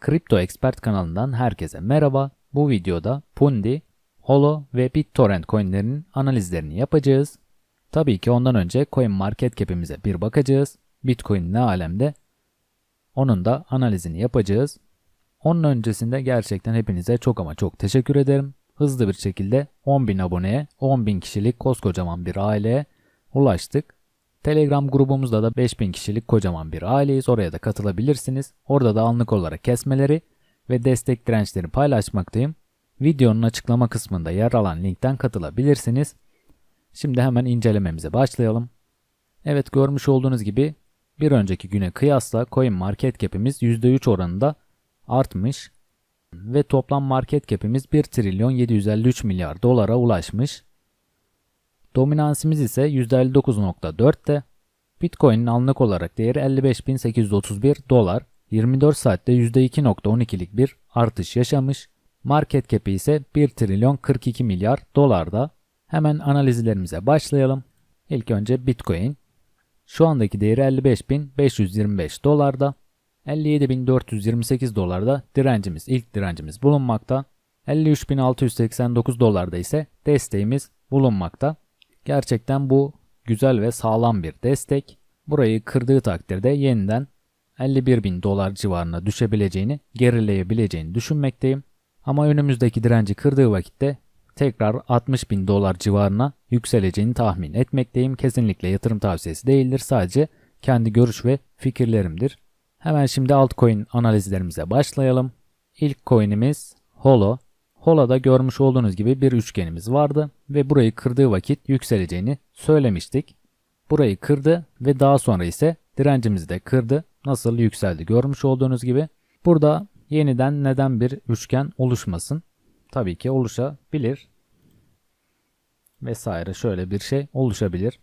Kripto Expert kanalından herkese merhaba. Bu videoda Pundi, Holo ve BitTorrent coinlerinin analizlerini yapacağız. Tabii ki ondan önce coin market cap'imize bir bakacağız. Bitcoin ne alemde? Onun da analizini yapacağız. Onun öncesinde gerçekten hepinize çok ama çok teşekkür ederim. Hızlı bir şekilde 10.000 aboneye, 10.000 kişilik koskocaman bir aileye ulaştık. Telegram grubumuzda da 5000 kişilik kocaman bir aileyiz. Oraya da katılabilirsiniz. Orada da anlık olarak kesmeleri ve destek dirençleri paylaşmaktayım. Videonun açıklama kısmında yer alan linkten katılabilirsiniz. Şimdi hemen incelememize başlayalım. Evet görmüş olduğunuz gibi bir önceki güne kıyasla coin market cap'imiz %3 oranında artmış ve toplam market cap'imiz 1 trilyon 753 milyar dolara ulaşmış. Dominansımız ise %59.4'te. Bitcoin'in anlık olarak değeri 55.831 dolar, 24 saatte %2.12'lik bir artış yaşamış. Market cap'i ise 1 trilyon 42 milyar dolarda. Hemen analizlerimize başlayalım. İlk önce Bitcoin. Şu andaki değeri 55.525 dolarda. 57.428 dolarda direncimiz, ilk direncimiz bulunmakta. 53.689 dolarda ise desteğimiz bulunmakta. Gerçekten bu güzel ve sağlam bir destek. Burayı kırdığı takdirde yeniden 51 bin dolar civarına düşebileceğini, gerileyebileceğini düşünmekteyim. Ama önümüzdeki direnci kırdığı vakitte tekrar 60 bin dolar civarına yükseleceğini tahmin etmekteyim. Kesinlikle yatırım tavsiyesi değildir. Sadece kendi görüş ve fikirlerimdir. Hemen şimdi altcoin analizlerimize başlayalım. İlk coin'imiz Holo. Holo'da görmüş olduğunuz gibi bir üçgenimiz vardı ve burayı kırdığı vakit yükseleceğini söylemiştik. Burayı kırdı ve daha sonra ise direncimizi de kırdı. Nasıl yükseldi görmüş olduğunuz gibi. Burada yeniden neden bir üçgen oluşmasın? Tabii ki oluşabilir. Vesaire şöyle bir şey oluşabilir.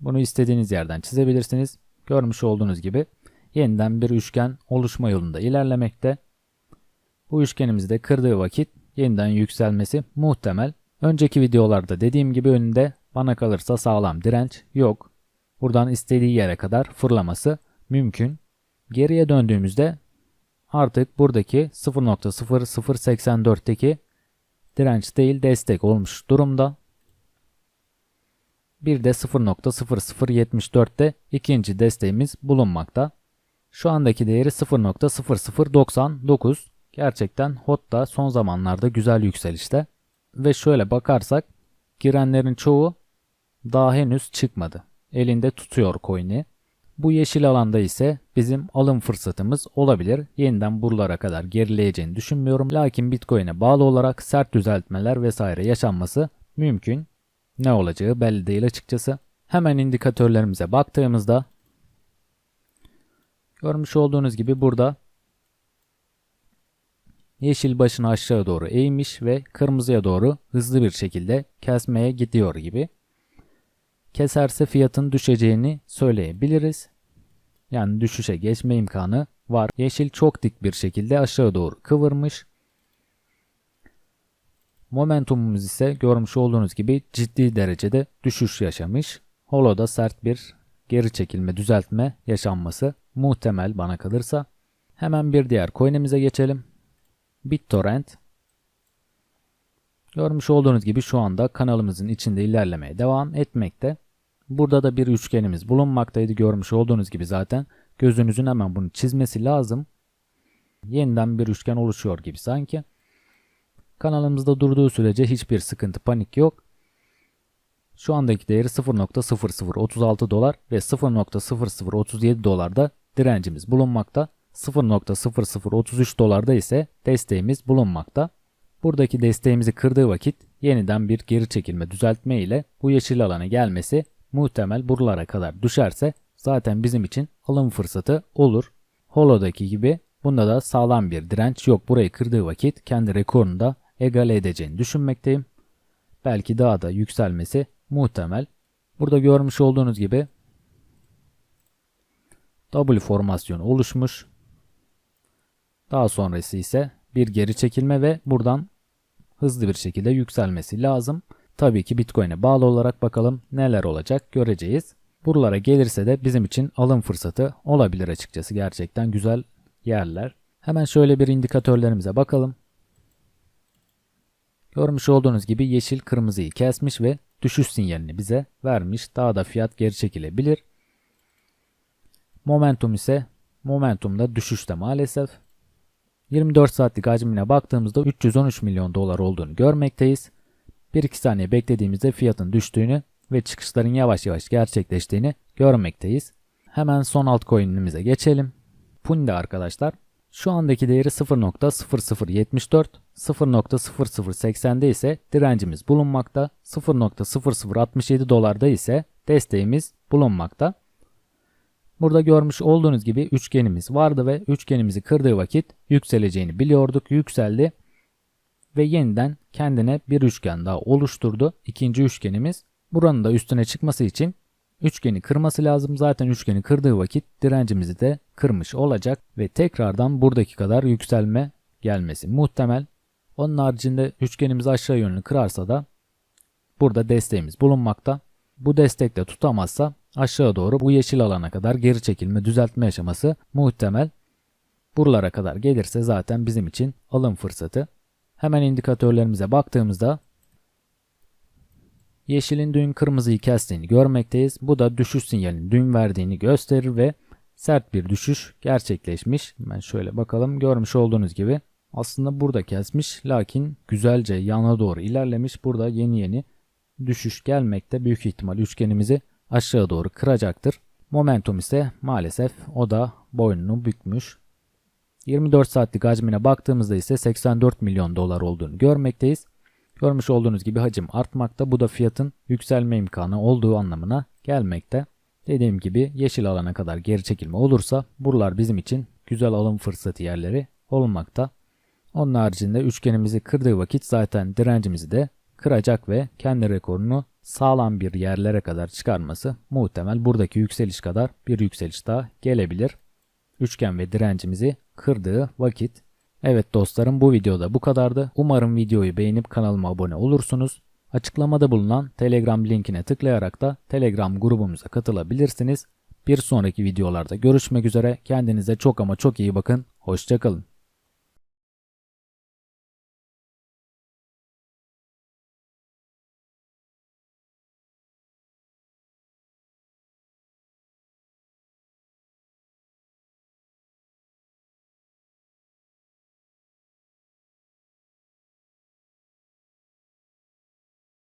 Bunu istediğiniz yerden çizebilirsiniz. Görmüş olduğunuz gibi yeniden bir üçgen oluşma yolunda ilerlemekte. Bu üçgenimizi de kırdığı vakit yeniden yükselmesi muhtemel. Önceki videolarda dediğim gibi önünde bana kalırsa sağlam direnç yok. Buradan istediği yere kadar fırlaması mümkün. Geriye döndüğümüzde artık buradaki 0.0084'teki direnç değil destek olmuş durumda. Bir de 0.0074'te ikinci desteğimiz bulunmakta. Şu andaki değeri 0.0099. Gerçekten HOT da son zamanlarda güzel yükselişte. Ve şöyle bakarsak girenlerin çoğu daha henüz çıkmadı. Elinde tutuyor coin'i. Bu yeşil alanda ise bizim alım fırsatımız olabilir. Yeniden buralara kadar gerileyeceğini düşünmüyorum. Lakin Bitcoin'e bağlı olarak sert düzeltmeler vesaire yaşanması mümkün. Ne olacağı belli değil açıkçası. Hemen indikatörlerimize baktığımızda görmüş olduğunuz gibi burada yeşil başını aşağı doğru eğmiş ve kırmızıya doğru hızlı bir şekilde kesmeye gidiyor gibi. Keserse fiyatın düşeceğini söyleyebiliriz. Yani düşüşe geçme imkanı var. Yeşil çok dik bir şekilde aşağı doğru kıvırmış. Momentumumuz ise görmüş olduğunuz gibi ciddi derecede düşüş yaşamış. Holo'da sert bir geri çekilme düzeltme yaşanması muhtemel bana kalırsa. Hemen bir diğer coin'imize geçelim. BitTorrent. Görmüş olduğunuz gibi şu anda kanalımızın içinde ilerlemeye devam etmekte. Burada da bir üçgenimiz bulunmaktaydı. Görmüş olduğunuz gibi zaten gözünüzün hemen bunu çizmesi lazım. Yeniden bir üçgen oluşuyor gibi sanki. Kanalımızda durduğu sürece hiçbir sıkıntı, panik yok. Şu andaki değeri 0.0036 dolar ve 0.0037 dolarda direncimiz bulunmakta. 0.0033 dolarda ise desteğimiz bulunmakta. Buradaki desteğimizi kırdığı vakit yeniden bir geri çekilme düzeltme ile bu yeşil alana gelmesi muhtemel buralara kadar düşerse zaten bizim için alım fırsatı olur. Holo'daki gibi bunda da sağlam bir direnç yok. Burayı kırdığı vakit kendi rekorunu da egale edeceğini düşünmekteyim. Belki daha da yükselmesi muhtemel. Burada görmüş olduğunuz gibi W formasyonu oluşmuş. Daha sonrası ise bir geri çekilme ve buradan hızlı bir şekilde yükselmesi lazım. Tabii ki Bitcoin'e bağlı olarak bakalım neler olacak göreceğiz. Buralara gelirse de bizim için alım fırsatı olabilir açıkçası. Gerçekten güzel yerler. Hemen şöyle bir indikatörlerimize bakalım. Görmüş olduğunuz gibi yeşil kırmızıyı kesmiş ve düşüş sinyalini bize vermiş. Daha da fiyat geri çekilebilir. Momentum ise momentumda düşüşte maalesef. 24 saatlik hacmine baktığımızda 313 milyon dolar olduğunu görmekteyiz. 1-2 saniye beklediğimizde fiyatın düştüğünü ve çıkışların yavaş yavaş gerçekleştiğini görmekteyiz. Hemen son altcoin'imize geçelim. Pundi arkadaşlar. Şu andaki değeri 0.0074, 0.0080'de ise direncimiz bulunmakta, 0.0067 dolarda ise desteğimiz bulunmakta. Burada görmüş olduğunuz gibi üçgenimiz vardı ve üçgenimizi kırdığı vakit yükseleceğini biliyorduk. Yükseldi ve yeniden kendine bir üçgen daha oluşturdu. İkinci üçgenimiz buranın da üstüne çıkması için üçgeni kırması lazım. Zaten üçgeni kırdığı vakit direncimizi de kırmış olacak ve tekrardan buradaki kadar yükselme gelmesi muhtemel. Onun haricinde üçgenimizi aşağı yönlü kırarsa da burada desteğimiz bulunmakta. Bu destekle tutamazsa aşağı doğru bu yeşil alana kadar geri çekilme düzeltme aşaması muhtemel. Buralara kadar gelirse zaten bizim için alım fırsatı. Hemen indikatörlerimize baktığımızda yeşilin dün kırmızıyı kestiğini görmekteyiz. Bu da düşüş sinyalinin dün verdiğini gösterir ve sert bir düşüş gerçekleşmiş. Ben şöyle bakalım görmüş olduğunuz gibi aslında burada kesmiş lakin güzelce yana doğru ilerlemiş. Burada yeni yeni düşüş gelmekte büyük ihtimal üçgenimizi aşağı doğru kıracaktır. Momentum ise maalesef o da boynunu bükmüş. 24 saatlik hacmine baktığımızda ise 84 milyon dolar olduğunu görmekteyiz. Görmüş olduğunuz gibi hacim artmakta. Bu da fiyatın yükselme imkanı olduğu anlamına gelmekte. Dediğim gibi yeşil alana kadar geri çekilme olursa buralar bizim için güzel alım fırsatı yerleri olmakta. Onun haricinde üçgenimizi kırdığı vakit zaten direncimizi de kıracak ve kendi rekorunu sağlam bir yerlere kadar çıkarması muhtemel buradaki yükseliş kadar bir yükseliş daha gelebilir. Üçgen ve direncimizi kırdığı vakit. Evet dostlarım bu videoda bu kadardı. Umarım videoyu beğenip kanalıma abone olursunuz. Açıklamada bulunan Telegram linkine tıklayarak da Telegram grubumuza katılabilirsiniz. Bir sonraki videolarda görüşmek üzere. Kendinize çok ama çok iyi bakın. Hoşçakalın.